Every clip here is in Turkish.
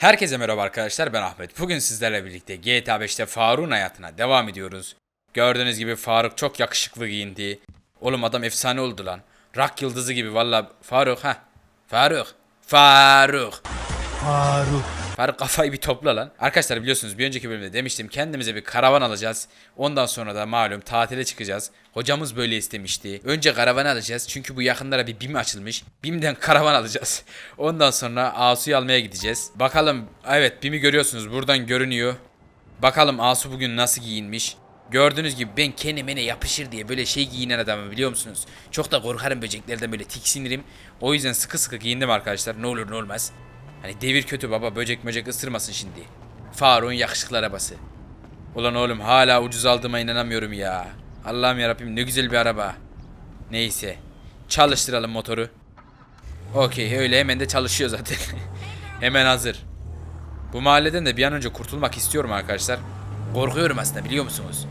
Herkese merhaba arkadaşlar ben Ahmet. Bugün sizlerle birlikte GTA 5'te Faruk'un hayatına devam ediyoruz. Gördüğünüz gibi Faruk çok yakışıklı giyindi. Oğlum adam efsane oldu lan. Rock yıldızı gibi valla. Faruk ha. Faruk. Faruk. Faruk. Faruk kafayı bir topla lan. Arkadaşlar biliyorsunuz bir önceki bölümde demiştim kendimize bir karavan alacağız. Ondan sonra da malum tatile çıkacağız. Hocamız böyle istemişti. Önce karavan alacağız çünkü bu yakınlara bir BİM açılmış. BİM'den karavan alacağız. Ondan sonra Asu'yu almaya gideceğiz. Bakalım evet BİM'i görüyorsunuz buradan görünüyor. Bakalım Asu bugün nasıl giyinmiş. Gördüğünüz gibi ben kendime yapışır diye böyle şey giyinen adamım biliyor musunuz? Çok da korkarım böceklerden böyle tiksinirim. O yüzden sıkı sıkı giyindim arkadaşlar. Ne olur ne olmaz. Hani devir kötü baba böcek möcek ısırmasın şimdi. Faruk'un yakışıklı arabası. Ulan oğlum hala ucuz aldığıma inanamıyorum ya. Allah'ım yarabbim ne güzel bir araba. Neyse. Çalıştıralım motoru. Okey öyle hemen de çalışıyor zaten. hemen hazır. Bu mahalleden de bir an önce kurtulmak istiyorum arkadaşlar. Korkuyorum aslında biliyor musunuz?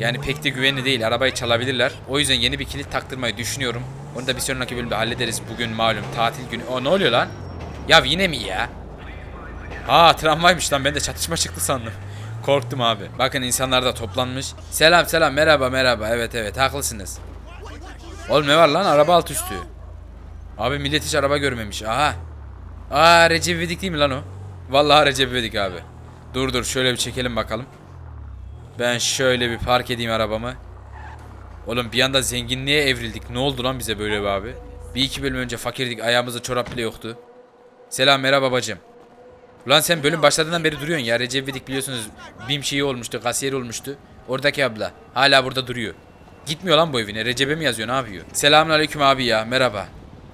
Yani pek de güvenli değil. Arabayı çalabilirler. O yüzden yeni bir kilit taktırmayı düşünüyorum. Onu da bir sonraki bölümde hallederiz. Bugün malum tatil günü. O ne oluyor lan? Ya yine mi ya? Ha tramvaymış lan ben de çatışma çıktı sandım. Korktum abi. Bakın insanlar da toplanmış. Selam selam merhaba merhaba. Evet evet haklısınız. Oğlum ne var lan araba alt üstü. Abi millet hiç araba görmemiş. Aha. Aa Recep İvedik değil mi lan o? Vallahi Recep İvedik abi. Dur dur şöyle bir çekelim bakalım. Ben şöyle bir park edeyim arabamı. Oğlum bir anda zenginliğe evrildik. Ne oldu lan bize böyle be abi? Bir iki bölüm önce fakirdik. Ayağımızda çorap bile yoktu. Selam merhaba bacım. Ulan sen bölüm başladığından beri duruyorsun ya. Recep İvedik biliyorsunuz BİM şeyi olmuştu, kasiyer olmuştu. Oradaki abla hala burada duruyor. Gitmiyor lan bu evine. Recep'e mi yazıyor ne yapıyor? Selamünaleyküm abi ya merhaba.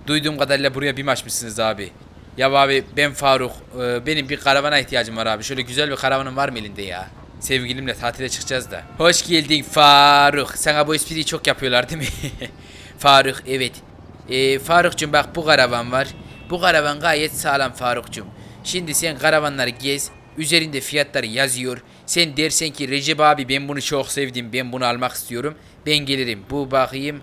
Duyduğum kadarıyla buraya BİM açmışsınız abi. Ya abi ben Faruk. Ee, benim bir karavana ihtiyacım var abi. Şöyle güzel bir karavanın var mı elinde ya? Sevgilimle tatile çıkacağız da. Hoş geldin Faruk. Sana bu espriyi çok yapıyorlar değil mi? Faruk evet. Ee, Faruk'cum bak bu karavan var. Bu karavan gayet sağlam Faruk'cum. Şimdi sen karavanları gez. Üzerinde fiyatları yazıyor. Sen dersen ki Recep abi ben bunu çok sevdim. Ben bunu almak istiyorum. Ben gelirim. Bu bakayım.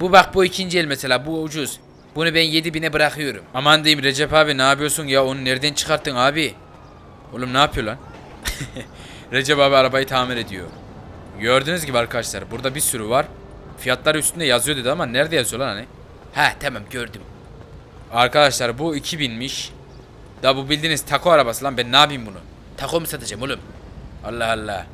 Bu bak bu ikinci el mesela. Bu ucuz. Bunu ben 7000'e bırakıyorum. Aman diyeyim Recep abi ne yapıyorsun ya? Onu nereden çıkarttın abi? Oğlum ne yapıyor lan? Recep abi arabayı tamir ediyor. Gördüğünüz gibi arkadaşlar burada bir sürü var. Fiyatlar üstünde yazıyor dedi ama nerede yazıyor lan hani? Ha tamam gördüm. Arkadaşlar bu 2000'miş. Da bu bildiğiniz taco arabası lan ben ne yapayım bunu? Taco mu satacağım oğlum? Allah Allah.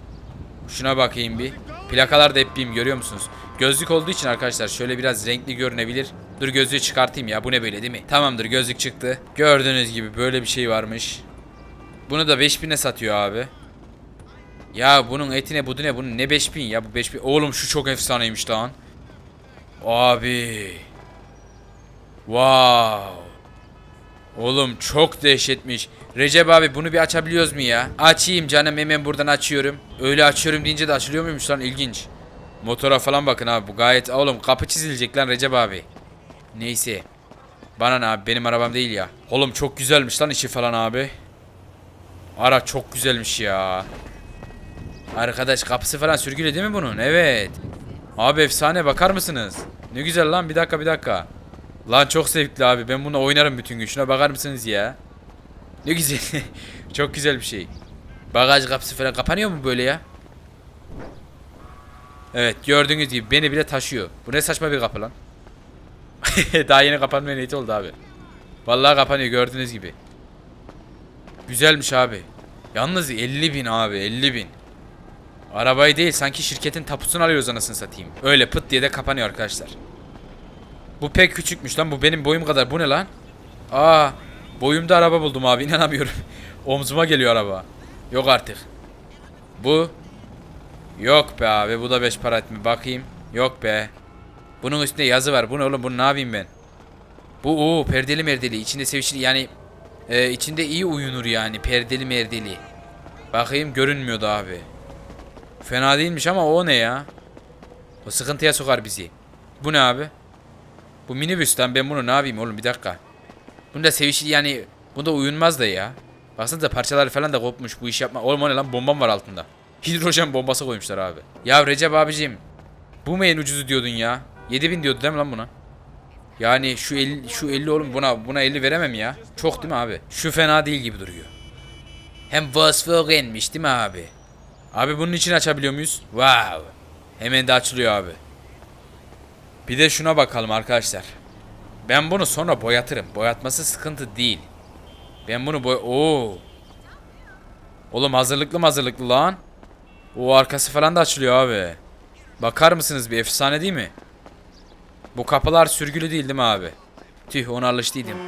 Şuna bakayım bir. Plakalar da hep BİM görüyor musunuz? Gözlük olduğu için arkadaşlar şöyle biraz renkli görünebilir. Dur gözlüğü çıkartayım ya bu ne böyle değil mi? Tamamdır gözlük çıktı. Gördüğünüz gibi böyle bir şey varmış. Bunu da 5000'e satıyor abi. Ya bunun etine budune bunun ne 5000 ya bu 5000. Oğlum şu çok efsaneymiş lan. Abi. Wow. Oğlum çok dehşetmiş. Recep abi bunu bir açabiliyoruz mu ya? Açayım canım hemen buradan açıyorum. Öyle açıyorum deyince de açılıyor muymuş lan ilginç. Motora falan bakın abi bu gayet oğlum kapı çizilecek lan Recep abi. Neyse. Bana ne abi benim arabam değil ya. Oğlum çok güzelmiş lan içi falan abi. Ara çok güzelmiş ya. Arkadaş kapısı falan sürgülü değil mi bunun? Evet. Abi efsane bakar mısınız? Ne güzel lan bir dakika bir dakika. Lan çok zevkli abi ben bunu oynarım bütün gün. Şuna bakar mısınız ya? Ne güzel. çok güzel bir şey. Bagaj kapısı falan kapanıyor mu böyle ya? Evet gördüğünüz gibi beni bile taşıyor. Bu ne saçma bir kapı lan. Daha yeni kapanmaya niyeti oldu abi. Vallahi kapanıyor gördüğünüz gibi. Güzelmiş abi. Yalnız 50 bin abi 50 bin. Arabayı değil sanki şirketin tapusunu alıyoruz anasını satayım. Öyle pıt diye de kapanıyor arkadaşlar. Bu pek küçükmüş lan bu benim boyum kadar bu ne lan? Aa boyumda araba buldum abi inanamıyorum. Omzuma geliyor araba. Yok artık. Bu. Yok be abi bu da 5 para etmi bakayım. Yok be. Bunun üstünde yazı var. Bu ne oğlum bunu ne yapayım ben? Bu o perdeli merdeli içinde sevişili yani e, içinde iyi uyunur yani perdeli merdeli. Bakayım görünmüyordu abi. Fena değilmiş ama o ne ya? O sıkıntıya sokar bizi. Bu ne abi? Bu minibüsten ben bunu ne yapayım oğlum bir dakika. Bunda sevişili yani bunda uyunmaz da ya. Baksanıza parçaları falan da kopmuş bu iş yapma. Oğlum o ne lan bombam var altında. Hidrojen bombası koymuşlar abi. Ya Recep abicim. Bu mu en ucuzu diyordun ya? 7000 diyordu değil mi lan buna? Yani şu 50, şu 50 oğlum buna buna 50 veremem ya. Çok değil mi abi? Şu fena değil gibi duruyor. Hem Volkswagen'miş değil mi abi? Abi bunun için açabiliyor muyuz? Wow. Hemen de açılıyor abi. Bir de şuna bakalım arkadaşlar. Ben bunu sonra boyatırım. Boyatması sıkıntı değil. Ben bunu boy... Oo. Oğlum hazırlıklı hazırlıklı lan. O arkası falan da açılıyor abi. Bakar mısınız bir efsane değil mi? Bu kapılar sürgülü değil değil mi abi? Tüh ona alıştıydım.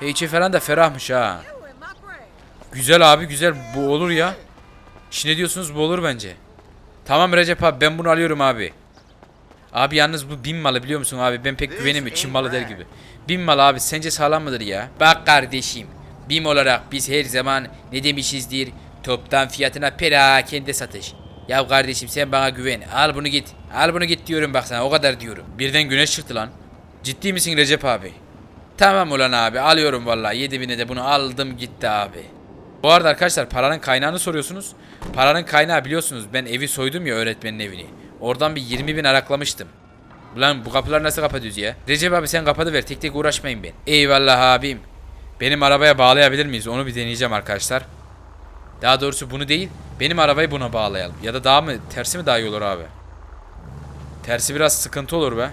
He içi falan da ferahmış ha. Güzel abi güzel bu olur ya. Ne diyorsunuz bu olur bence. Tamam Recep abi ben bunu alıyorum abi. Abi yalnız bu bin malı biliyor musun abi ben pek güvenemiyorum Çin malı der gibi. Bin malı abi sence sağlam mıdır ya? Bak kardeşim BİM olarak biz her zaman ne demişizdir toptan fiyatına perakende satış. Ya kardeşim sen bana güven al bunu git al bunu git diyorum bak sana o kadar diyorum. Birden güneş çıktı lan. Ciddi misin Recep abi? Tamam ulan abi alıyorum vallahi 7000'e de bunu aldım gitti abi. Bu arada arkadaşlar paranın kaynağını soruyorsunuz. Paranın kaynağı biliyorsunuz ben evi soydum ya öğretmenin evini. Oradan bir 20 bin araklamıştım. Ulan bu kapıları nasıl kapatıyoruz ya? Recep abi sen kapatıver tek tek uğraşmayın ben. Eyvallah abim. Benim arabaya bağlayabilir miyiz? Onu bir deneyeceğim arkadaşlar. Daha doğrusu bunu değil benim arabayı buna bağlayalım. Ya da daha mı tersi mi daha iyi olur abi? Tersi biraz sıkıntı olur be.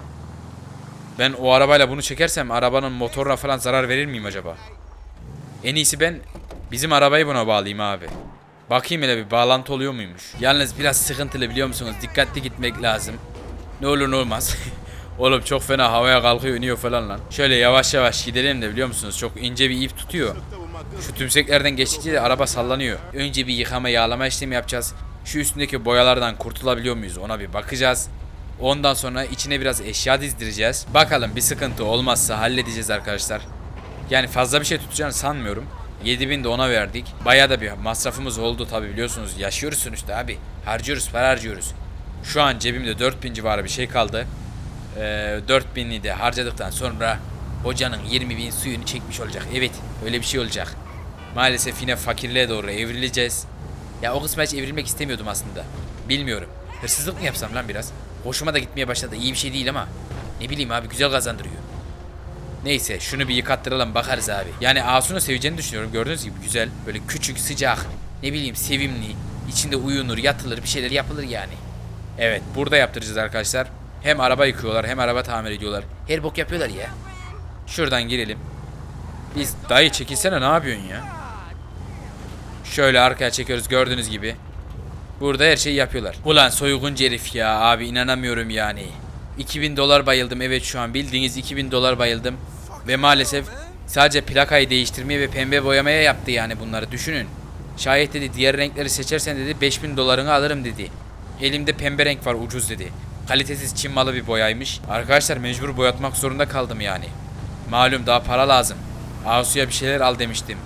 Ben o arabayla bunu çekersem arabanın motoruna falan zarar verir miyim acaba? En iyisi ben bizim arabayı buna bağlayayım abi. Bakayım hele bir bağlantı oluyor muymuş. Yalnız biraz sıkıntılı biliyor musunuz? Dikkatli gitmek lazım. Ne olur ne olmaz. Oğlum çok fena havaya kalkıyor iniyor falan lan. Şöyle yavaş yavaş gidelim de biliyor musunuz? Çok ince bir ip tutuyor. Şu tümseklerden geçtikçe de araba sallanıyor. Önce bir yıkama yağlama işlemi yapacağız. Şu üstündeki boyalardan kurtulabiliyor muyuz ona bir bakacağız. Ondan sonra içine biraz eşya dizdireceğiz. Bakalım bir sıkıntı olmazsa halledeceğiz arkadaşlar. Yani fazla bir şey tutacağını sanmıyorum. 7000 de ona verdik. Bayağı da bir masrafımız oldu tabi biliyorsunuz. Yaşıyoruz sonuçta abi. Harcıyoruz para harcıyoruz. Şu an cebimde 4000 civarı bir şey kaldı. Ee, 4000'i de harcadıktan sonra hocanın 20 bin suyunu çekmiş olacak. Evet öyle bir şey olacak. Maalesef yine fakirliğe doğru evrileceğiz. Ya o kısma hiç evrilmek istemiyordum aslında. Bilmiyorum. Hırsızlık mı yapsam lan biraz? Hoşuma da gitmeye başladı. İyi bir şey değil ama. Ne bileyim abi güzel kazandırıyor. Neyse şunu bir yıkattıralım bakarız abi. Yani Asun'u seveceğini düşünüyorum. Gördüğünüz gibi güzel. Böyle küçük, sıcak. Ne bileyim sevimli. İçinde uyunur, yatılır, bir şeyler yapılır yani. Evet burada yaptıracağız arkadaşlar. Hem araba yıkıyorlar hem araba tamir ediyorlar. Her bok yapıyorlar ya. Şuradan girelim. Biz dayı çekilsene ne yapıyorsun ya? Şöyle arkaya çekiyoruz gördüğünüz gibi. Burada her şeyi yapıyorlar. Ulan soyguncu herif ya abi inanamıyorum yani. 2000 dolar bayıldım evet şu an bildiğiniz 2000 dolar bayıldım. Ve maalesef sadece plakayı değiştirmeye ve pembe boyamaya yaptı yani bunları düşünün. Şayet dedi diğer renkleri seçersen dedi 5000 dolarını alırım dedi. Elimde pembe renk var ucuz dedi. Kalitesiz Çin malı bir boyaymış. Arkadaşlar mecbur boyatmak zorunda kaldım yani. Malum daha para lazım. Asu'ya bir şeyler al demiştim.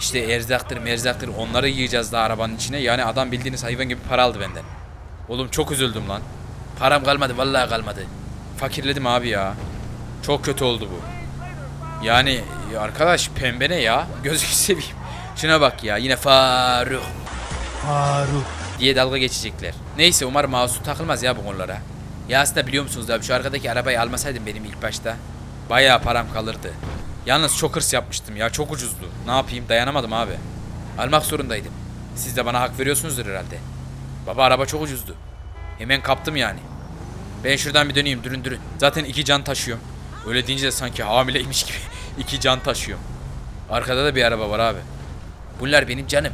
İşte erzaktır merzaktır onları yiyeceğiz daha arabanın içine. Yani adam bildiğiniz hayvan gibi para aldı benden. Oğlum çok üzüldüm lan. Param kalmadı vallahi kalmadı. Fakirledim abi ya. Çok kötü oldu bu. Yani ya arkadaş pembe ne ya? Gözünü seveyim. Şuna bak ya yine Faruk Faruk. diye dalga geçecekler. Neyse umarım Masu takılmaz ya bu konulara. Ya aslında biliyor musunuz abi şu arkadaki arabayı almasaydım benim ilk başta bayağı param kalırdı. Yalnız çok hırs yapmıştım ya çok ucuzdu. Ne yapayım dayanamadım abi. Almak zorundaydım. Siz de bana hak veriyorsunuzdur herhalde. Baba araba çok ucuzdu. Hemen kaptım yani. Ben şuradan bir döneyim dürün dürün. Zaten iki can taşıyorum. Öyle deyince de sanki hamileymiş gibi iki can taşıyorum. Arkada da bir araba var abi. Bunlar benim canım.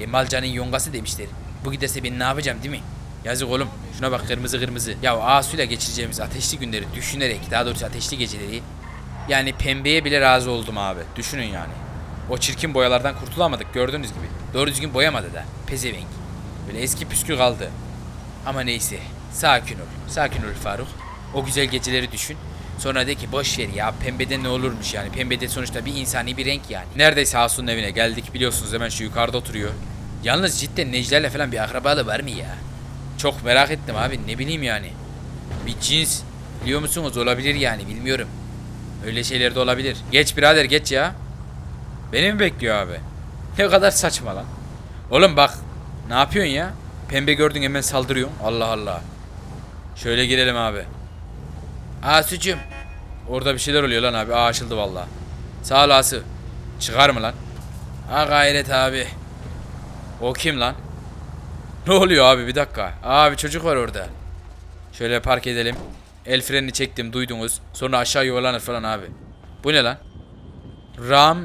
E mal canın yongası demişler. Bu giderse ben ne yapacağım değil mi? Yazık oğlum. Şuna bak kırmızı kırmızı. Ya Asu'yla geçireceğimiz ateşli günleri düşünerek daha doğrusu ateşli geceleri yani pembeye bile razı oldum abi. Düşünün yani. O çirkin boyalardan kurtulamadık gördüğünüz gibi. Doğru düzgün boyamadı da. Pezevenk. Böyle eski püskü kaldı. Ama neyse. Sakin ol. Sakin ol Faruk. O güzel geceleri düşün. Sonra de ki boş ver ya pembede ne olurmuş yani. Pembede sonuçta bir insani bir renk yani. Neredeyse Asu'nun evine geldik biliyorsunuz hemen şu yukarıda oturuyor. Yalnız cidden Necla'yla falan bir akrabalığı var mı ya? Çok merak ettim abi ne bileyim yani. Bir cins biliyor musunuz olabilir yani bilmiyorum. Öyle şeyler de olabilir. Geç birader geç ya. Beni mi bekliyor abi? Ne kadar saçma lan. Oğlum bak ne yapıyorsun ya? Pembe gördün hemen saldırıyorsun. Allah Allah. Şöyle girelim abi. Asucum. Orada bir şeyler oluyor lan abi. Aa açıldı valla. Sağ ol Asu. Çıkar mı lan? Ha gayret abi. O kim lan? Ne oluyor abi bir dakika. Abi çocuk var orada. Şöyle park edelim. El frenini çektim duydunuz. Sonra aşağı yuvarlanır falan abi. Bu ne lan? Ram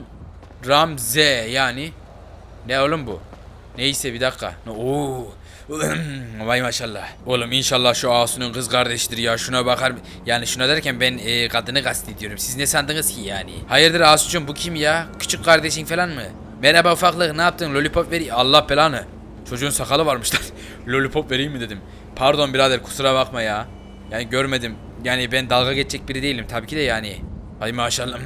Ram Z yani. Ne oğlum bu? Neyse bir dakika. Oo. Vay maşallah. Oğlum inşallah şu Asu'nun kız kardeşidir ya. Şuna bakar. Yani şuna derken ben e, kadını kastediyorum. Siz ne sandınız ki yani? Hayırdır Asu'cum bu kim ya? Küçük kardeşin falan mı? Merhaba ufaklık ne yaptın? Lollipop ver. Allah belanı. Çocuğun sakalı varmış lan. Lollipop vereyim mi dedim. Pardon birader kusura bakma ya. Yani görmedim. Yani ben dalga geçecek biri değilim tabii ki de yani. Ay maşallah.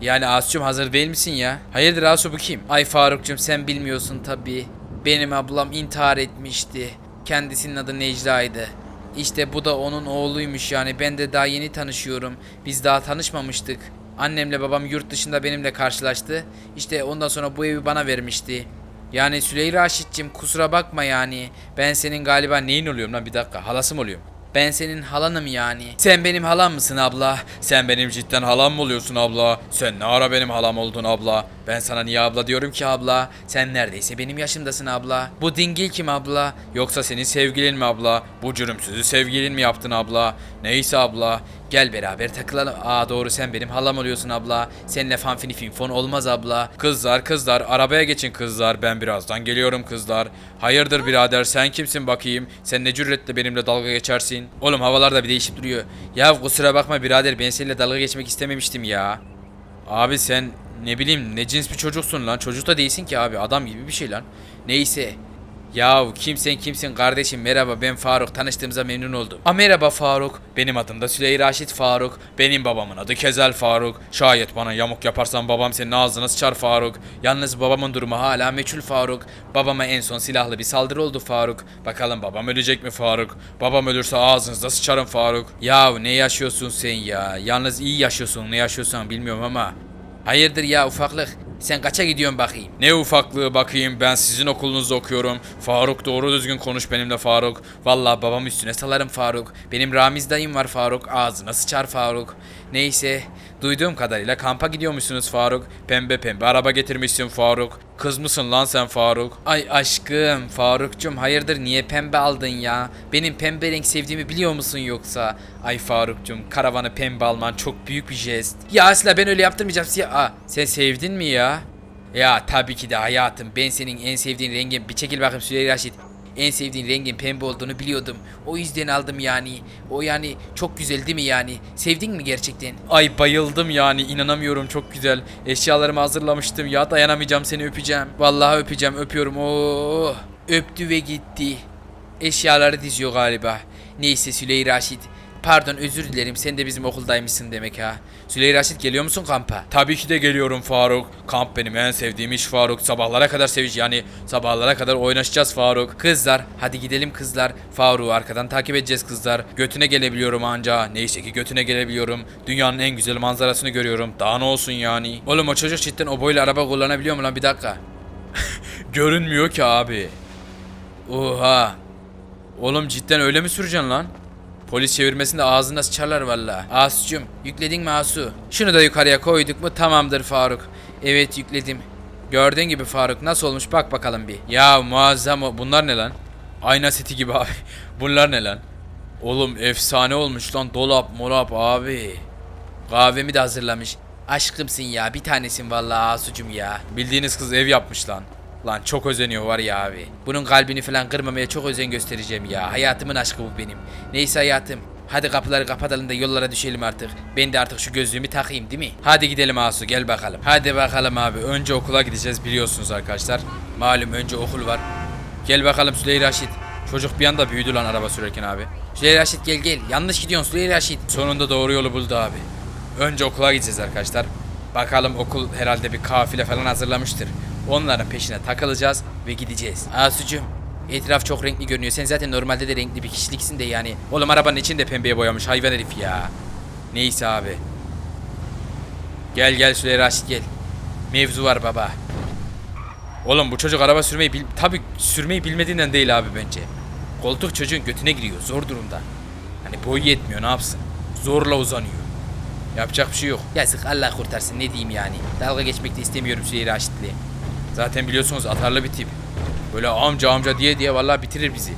Yani Asu'cum hazır değil misin ya? Hayırdır Asu bu kim? Ay Faruk'cum sen bilmiyorsun tabii. Benim ablam intihar etmişti. Kendisinin adı Necla'ydı. İşte bu da onun oğluymuş yani ben de daha yeni tanışıyorum. Biz daha tanışmamıştık. Annemle babam yurt dışında benimle karşılaştı. İşte ondan sonra bu evi bana vermişti. Yani Süleyra Raşit'cim kusura bakma yani. Ben senin galiba neyin oluyorum lan bir dakika halası mı oluyorum? Ben senin halanım yani. Sen benim halam mısın abla? Sen benim cidden halam mı oluyorsun abla? Sen ne ara benim halam oldun abla? Ben sana niye abla diyorum ki abla? Sen neredeyse benim yaşımdasın abla. Bu dingil kim abla? Yoksa senin sevgilin mi abla? Bu cürümsüzü sevgilin mi yaptın abla? Neyse abla. Gel beraber takılalım. Aa doğru sen benim halam oluyorsun abla. Seninle fanfini finfon olmaz abla. Kızlar kızlar arabaya geçin kızlar. Ben birazdan geliyorum kızlar. Hayırdır birader sen kimsin bakayım? Sen ne cüretle benimle dalga geçersin? Oğlum havalar da bir değişip duruyor. Ya kusura bakma birader ben seninle dalga geçmek istememiştim ya. Abi sen ne bileyim ne cins bir çocuksun lan. Çocuk da değilsin ki abi adam gibi bir şey lan. Neyse. Yahu kimsen kimsin kardeşim? Merhaba ben Faruk. Tanıştığımıza memnun oldum. A merhaba Faruk. Benim adım da Süleyra Raşit Faruk. Benim babamın adı Kezel Faruk. Şayet bana yamuk yaparsan babam senin ağzına sıçar Faruk. Yalnız babamın durumu hala meçhul Faruk. Babama en son silahlı bir saldırı oldu Faruk. Bakalım babam ölecek mi Faruk? Babam ölürse ağzınızda sıçarım Faruk. Yahu ne yaşıyorsun sen ya? Yalnız iyi yaşıyorsun ne yaşıyorsan bilmiyorum ama Hayırdır ya ufaklık? Sen kaça gidiyorsun bakayım? Ne ufaklığı bakayım ben sizin okulunuzda okuyorum. Faruk doğru düzgün konuş benimle Faruk. Vallahi babam üstüne salarım Faruk. Benim Ramiz dayım var Faruk. Ağzına sıçar Faruk. Neyse duyduğum kadarıyla kampa gidiyormuşsunuz Faruk. Pembe pembe araba getirmişsin Faruk. Kız mısın lan sen Faruk? Ay aşkım Farukcum hayırdır niye pembe aldın ya? Benim pembe renk sevdiğimi biliyor musun yoksa? Ay Farukcum karavanı pembe alman çok büyük bir jest. Ya asla ben öyle yaptırmayacağım siyah. Aa, sen sevdin mi ya? Ya tabii ki de hayatım ben senin en sevdiğin rengin bir çekil bakayım Süleyra Raşit. En sevdiğin rengin pembe olduğunu biliyordum. O yüzden aldım yani. O yani çok güzel değil mi yani? Sevdin mi gerçekten? Ay bayıldım yani inanamıyorum çok güzel. Eşyalarımı hazırlamıştım ya dayanamayacağım seni öpeceğim. Vallahi öpeceğim öpüyorum. Oo, öptü ve gitti. Eşyaları diziyor galiba. Neyse Süleyra Raşit. Pardon özür dilerim sen de bizim okuldaymışsın demek ha. Süleyra Raşit geliyor musun kampa? Tabii ki de geliyorum Faruk. Kamp benim en sevdiğim iş Faruk. Sabahlara kadar seviş yani sabahlara kadar oynaşacağız Faruk. Kızlar hadi gidelim kızlar. Faruk'u arkadan takip edeceğiz kızlar. Götüne gelebiliyorum anca. Neyse ki götüne gelebiliyorum. Dünyanın en güzel manzarasını görüyorum. Daha ne olsun yani. Oğlum o çocuk cidden o boyla araba kullanabiliyor mu lan bir dakika. Görünmüyor ki abi. Oha. Oğlum cidden öyle mi süreceksin lan? Polis çevirmesinde ağzına sıçarlar valla. Asucum yükledin mi Asu? Şunu da yukarıya koyduk mu tamamdır Faruk. Evet yükledim. Gördüğün gibi Faruk nasıl olmuş bak bakalım bir. Ya muazzam o. Bunlar ne lan? Ayna seti gibi abi. Bunlar ne lan? Oğlum efsane olmuş lan dolap molap abi. Kahvemi de hazırlamış. Aşkımsın ya bir tanesin vallahi Asucum ya. Bildiğiniz kız ev yapmış lan. Lan çok özeniyor var ya abi. Bunun kalbini falan kırmamaya çok özen göstereceğim ya. Hayatımın aşkı bu benim. Neyse hayatım. Hadi kapıları kapatalım da yollara düşelim artık. Ben de artık şu gözlüğümü takayım değil mi? Hadi gidelim Asu gel bakalım. Hadi bakalım abi. Önce okula gideceğiz biliyorsunuz arkadaşlar. Malum önce okul var. Gel bakalım Süleyra Raşit. Çocuk bir anda büyüdü lan araba sürerken abi. Süleyra Raşit gel gel. Yanlış gidiyorsun Süleyra Raşit. Sonunda doğru yolu buldu abi. Önce okula gideceğiz arkadaşlar. Bakalım okul herhalde bir kafile falan hazırlamıştır. Onların peşine takılacağız ve gideceğiz. Asucum etraf çok renkli görünüyor. Sen zaten normalde de renkli bir kişiliksin de yani. Oğlum arabanın içini de pembeye boyamış hayvan herif ya. Neyse abi. Gel gel Süleyra Raşit gel. Mevzu var baba. Oğlum bu çocuk araba sürmeyi bil... Tabi sürmeyi bilmediğinden değil abi bence. Koltuk çocuğun götüne giriyor zor durumda. Hani boyu yetmiyor ne yapsın. Zorla uzanıyor. Yapacak bir şey yok. Yazık Allah kurtarsın ne diyeyim yani. Dalga geçmek de istemiyorum Süleyman Raşit'le. Zaten biliyorsunuz atarlı bir tip. Böyle amca amca diye diye vallahi bitirir bizi.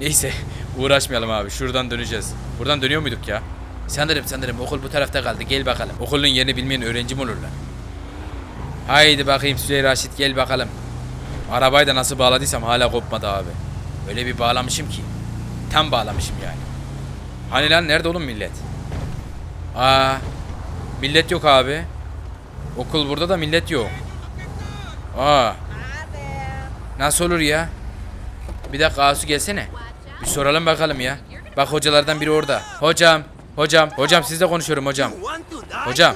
Neyse uğraşmayalım abi şuradan döneceğiz. Buradan dönüyor muyduk ya? Sanırım sanırım okul bu tarafta kaldı gel bakalım. Okulun yerini bilmeyen öğrenci mi olurlar? Haydi bakayım Süleyman Raşit gel bakalım. Arabayı da nasıl bağladıysam hala kopmadı abi. Öyle bir bağlamışım ki. Tam bağlamışım yani. Hani lan nerede oğlum millet? Aa, millet yok abi. Okul burada da millet yok. Aa, nasıl olur ya? Bir dakika Asu gelsene. Bir soralım bakalım ya. Bak hocalardan biri orada. Hocam, hocam, hocam sizle konuşuyorum hocam. Hocam.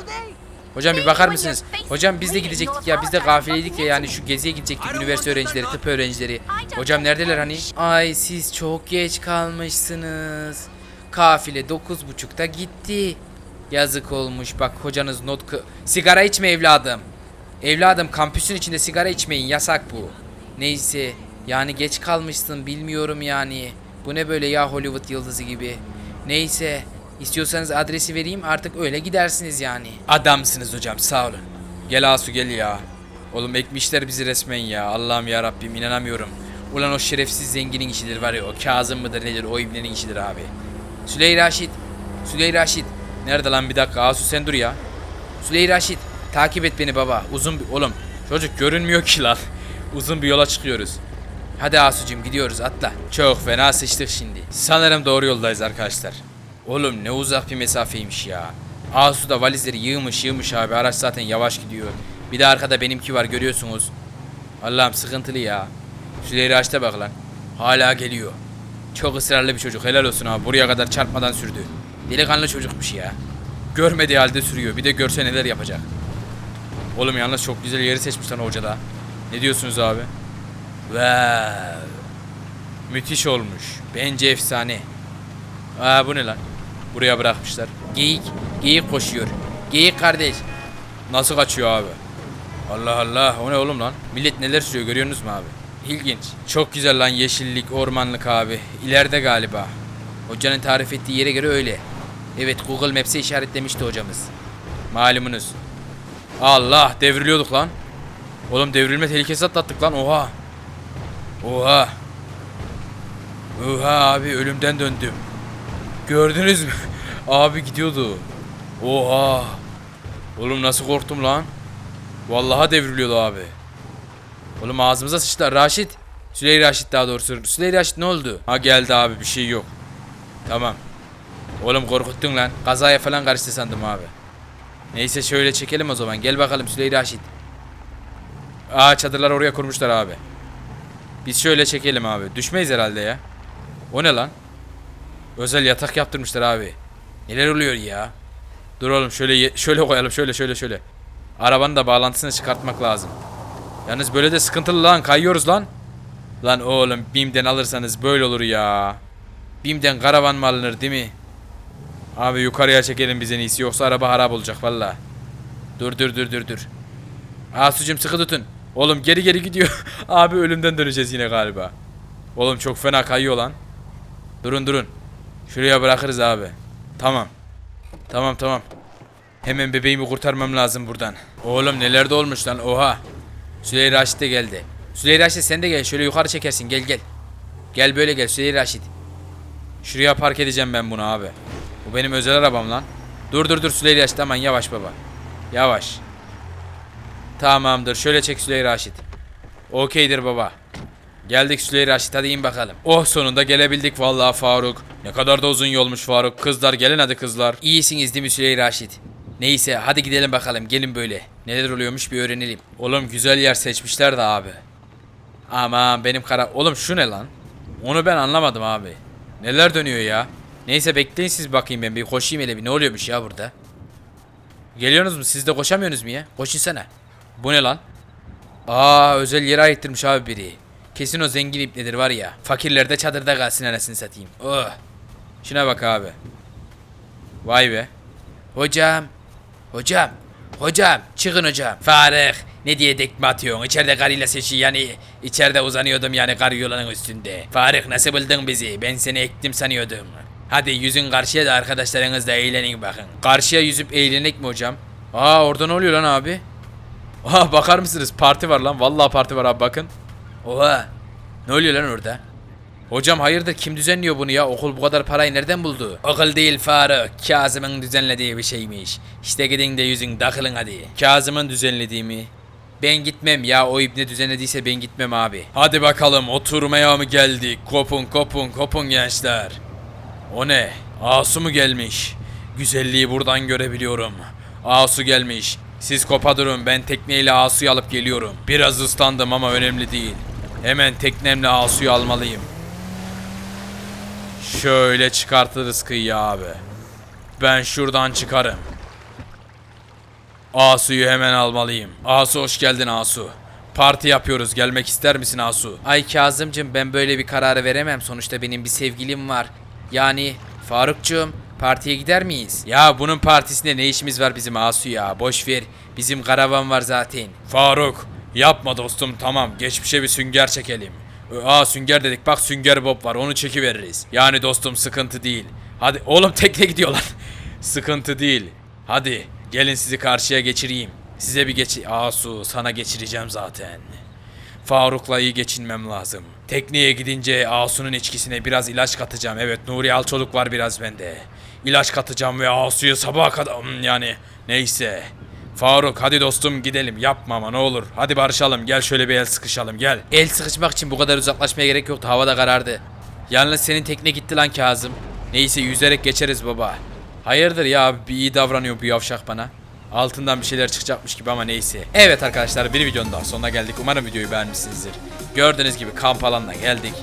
Hocam bir bakar mısınız? Hocam biz de gidecektik ya. Biz de kafileydik ya yani şu geziye gidecektik. Üniversite öğrencileri, tıp öğrencileri. Hocam neredeler hani? Ay siz çok geç kalmışsınız. Kafile 9.30'da gitti. Yazık olmuş. Bak hocanız not... Sigara içme evladım. Evladım kampüsün içinde sigara içmeyin. Yasak bu. Neyse. Yani geç kalmışsın bilmiyorum yani. Bu ne böyle ya Hollywood yıldızı gibi. Neyse. İstiyorsanız adresi vereyim artık öyle gidersiniz yani. Adamsınız hocam sağ olun. Gel Asu gel ya. Oğlum ekmişler bizi resmen ya. Allah'ım ya Rabbim inanamıyorum. Ulan o şerefsiz zenginin işidir var ya o Kazım mıdır nedir o ibnenin işidir abi. Süley Raşit. Süley Raşit. Nerede lan bir dakika Asu sen dur ya. Süley Raşit takip et beni baba. Uzun bir oğlum çocuk görünmüyor ki lan. Uzun bir yola çıkıyoruz. Hadi Asucum gidiyoruz atla. Çok fena sıçtık şimdi. Sanırım doğru yoldayız arkadaşlar. Oğlum ne uzak bir mesafeymiş ya. Asu da valizleri yığmış yığmış abi. Araç zaten yavaş gidiyor. Bir de arkada benimki var görüyorsunuz. Allah'ım sıkıntılı ya. Süleyra açta bak lan. Hala geliyor. Çok ısrarlı bir çocuk. Helal olsun abi. Buraya kadar çarpmadan sürdü. Delikanlı çocukmuş ya. Görmediği halde sürüyor. Bir de görse neler yapacak. Oğlum yalnız çok güzel yeri seçmişler hocada. Ne diyorsunuz abi? Wow. Müthiş olmuş. Bence efsane. Aa bu ne lan? Buraya bırakmışlar. Geyik. Geyik koşuyor. Geyik kardeş. Nasıl kaçıyor abi? Allah Allah. O ne oğlum lan? Millet neler sürüyor görüyorsunuz mu abi? İlginç. Çok güzel lan yeşillik, ormanlık abi. İleride galiba. Hocanın tarif ettiği yere göre öyle. Evet Google Maps'e işaretlemişti hocamız. Malumunuz. Allah devriliyorduk lan. Oğlum devrilme tehlikesi atlattık lan oha. Oha. Oha abi ölümden döndüm. Gördünüz mü? Abi gidiyordu. Oha. Oğlum nasıl korktum lan? Vallahi devriliyordu abi. Oğlum ağzımıza sıçtılar. Raşit. Süley Raşit daha doğrusu. Süley Raşit ne oldu? Ha geldi abi bir şey yok. Tamam. Oğlum korkuttun lan. Kazaya falan karıştı sandım abi. Neyse şöyle çekelim o zaman. Gel bakalım Süley Raşit. Aa çadırlar oraya kurmuşlar abi. Biz şöyle çekelim abi. Düşmeyiz herhalde ya. O ne lan? Özel yatak yaptırmışlar abi. Neler oluyor ya? Dur oğlum şöyle şöyle koyalım şöyle şöyle şöyle. Arabanın da bağlantısını çıkartmak lazım. Yalnız böyle de sıkıntılı lan kayıyoruz lan. Lan oğlum BİM'den alırsanız böyle olur ya. BİM'den karavan mı alınır değil mi? Abi yukarıya çekelim biz en iyisi yoksa araba harap olacak valla. Dur dur dur dur dur. Asucum sıkı tutun. Oğlum geri geri gidiyor. Abi ölümden döneceğiz yine galiba. Oğlum çok fena kayıyor lan. Durun durun. Şuraya bırakırız abi. Tamam. Tamam tamam. Hemen bebeğimi kurtarmam lazım buradan. Oğlum neler de olmuş lan oha. Süleyman Raşit de geldi. Süleyman Raşit sen de gel şöyle yukarı çekersin gel gel. Gel böyle gel Süleyman Raşit. Şuraya park edeceğim ben bunu abi. Bu benim özel arabam lan. Dur dur dur Süleyman Raşit aman yavaş baba. Yavaş. Tamamdır şöyle çek Süleyman Raşit. Okeydir baba. Geldik Süleyman Raşit hadi in bakalım. Oh sonunda gelebildik vallahi Faruk. Ne kadar da uzun yolmuş Faruk. Kızlar gelin hadi kızlar. İyisiniz değil mi Süleyman Raşit? Neyse hadi gidelim bakalım gelin böyle. Neler oluyormuş bir öğrenelim. Oğlum güzel yer seçmişler de abi. Aman benim kara... Oğlum şu ne lan? Onu ben anlamadım abi. Neler dönüyor ya? Neyse bekleyin siz bakayım ben bir koşayım hele bir ne oluyormuş ya burada. Geliyorsunuz mu? Siz de koşamıyorsunuz mu ya? Koşunsana. Bu ne lan? Aa özel yere aittirmiş abi biri. Kesin o zengin ipnedir var ya. Fakirler de çadırda kalsın anasını satayım. Oh. Şuna bak abi. Vay be. Hocam. Hocam. Hocam. Çıkın hocam. Faruk. Ne diye dekme atıyorsun? İçeride karıyla seçi yani içeride uzanıyordum yani karı yolunun üstünde. Faruk nasıl buldun bizi? Ben seni ektim sanıyordum. Hadi yüzün karşıya da arkadaşlarınızla eğlenin bakın. Karşıya yüzüp eğlenek mi hocam? Aa orada ne oluyor lan abi? Aa bakar mısınız parti var lan. Vallahi parti var abi bakın. Oha. Ne oluyor lan orada? Hocam hayırdır kim düzenliyor bunu ya? Okul bu kadar parayı nereden buldu? Okul değil Faruk. Kazım'ın düzenlediği bir şeymiş. İşte gidin de yüzün takılın hadi. Kazım'ın düzenlediği mi? Ben gitmem ya o ibne düzenlediyse ben gitmem abi. Hadi bakalım oturmaya mı geldik? Kopun kopun kopun gençler. O ne? Asu mu gelmiş? Güzelliği buradan görebiliyorum. Asu gelmiş. Siz kopa durun ben tekneyle Asu'yu alıp geliyorum. Biraz ıslandım ama önemli değil. Hemen teknemle Asu'yu almalıyım. Şöyle çıkartırız kıyıya abi. Ben şuradan çıkarım. Asu'yu hemen almalıyım. Asu hoş geldin Asu. Parti yapıyoruz. Gelmek ister misin Asu? Ay Kazımcım ben böyle bir kararı veremem. Sonuçta benim bir sevgilim var. Yani Farukcuğum partiye gider miyiz? Ya bunun partisinde ne işimiz var bizim Asu ya? Boş ver. Bizim karavan var zaten. Faruk yapma dostum tamam. Geçmişe bir sünger çekelim. Aa sünger dedik bak sünger bob var onu çekiveririz. Yani dostum sıkıntı değil. Hadi oğlum tekne gidiyorlar. sıkıntı değil. Hadi gelin sizi karşıya geçireyim. Size bir geç... Asu sana geçireceğim zaten. Faruk'la iyi geçinmem lazım. Tekneye gidince Asu'nun içkisine biraz ilaç katacağım. Evet Nuri Alçoluk var biraz bende. İlaç katacağım ve Asu'yu sabaha kadar... Hmm, Yani neyse. Faruk hadi dostum gidelim yapma ama ne olur. Hadi barışalım gel şöyle bir el sıkışalım gel. El sıkışmak için bu kadar uzaklaşmaya gerek yoktu hava da karardı. Yalnız senin tekne gitti lan Kazım. Neyse yüzerek geçeriz baba. Hayırdır ya bir iyi davranıyor bu yavşak bana. Altından bir şeyler çıkacakmış gibi ama neyse. Evet arkadaşlar bir videonun daha sonuna geldik. Umarım videoyu beğenmişsinizdir. Gördüğünüz gibi kamp alanına geldik.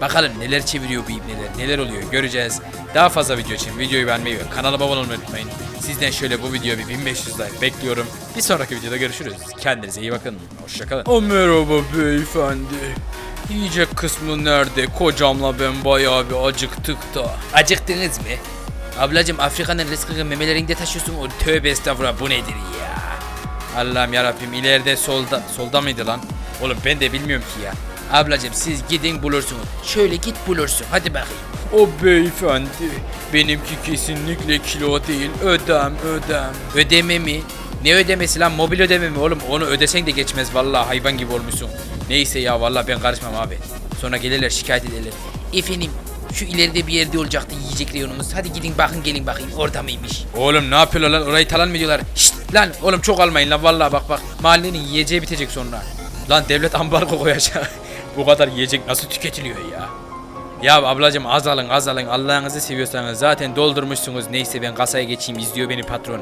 Bakalım neler çeviriyor bu ibneler, neler oluyor göreceğiz. Daha fazla video için videoyu beğenmeyi ve kanala abone olmayı unutmayın. Sizden şöyle bu videoya bir 1500 like bekliyorum. Bir sonraki videoda görüşürüz. Kendinize iyi bakın. Hoşçakalın. O merhaba beyefendi. Yiyecek kısmı nerede? Kocamla ben bayağı bir acıktık da. Acıktınız mı? Ablacım Afrika'nın rızkını memelerinde taşıyorsun. O tövbe estağfurullah bu nedir ya? Allah'ım yarabbim ileride solda. Solda mıydı lan? Oğlum ben de bilmiyorum ki ya. Ablacım siz gidin bulursunuz. Şöyle git bulursun. Hadi bakayım. O beyefendi. Benimki kesinlikle kilo değil. Ödem ödem. Ödeme mi? Ne ödemesi lan? Mobil ödeme mi oğlum? Onu ödesen de geçmez vallahi hayvan gibi olmuşsun. Neyse ya vallahi ben karışmam abi. Sonra gelirler şikayet ederler. Efendim şu ileride bir yerde olacaktı yiyecek reyonumuz. Hadi gidin bakın gelin bakayım orada mıymış? Oğlum ne yapıyorlar lan? Orayı talan mı ediyorlar? Şşt lan oğlum çok almayın lan vallahi bak bak. Mahallenin yiyeceği bitecek sonra. Lan devlet ambargo koyacak. Bu kadar yiyecek nasıl tüketiliyor ya? Ya ablacım az alın az alın Allah'ınızı seviyorsanız zaten doldurmuşsunuz neyse ben kasaya geçeyim izliyor beni patron.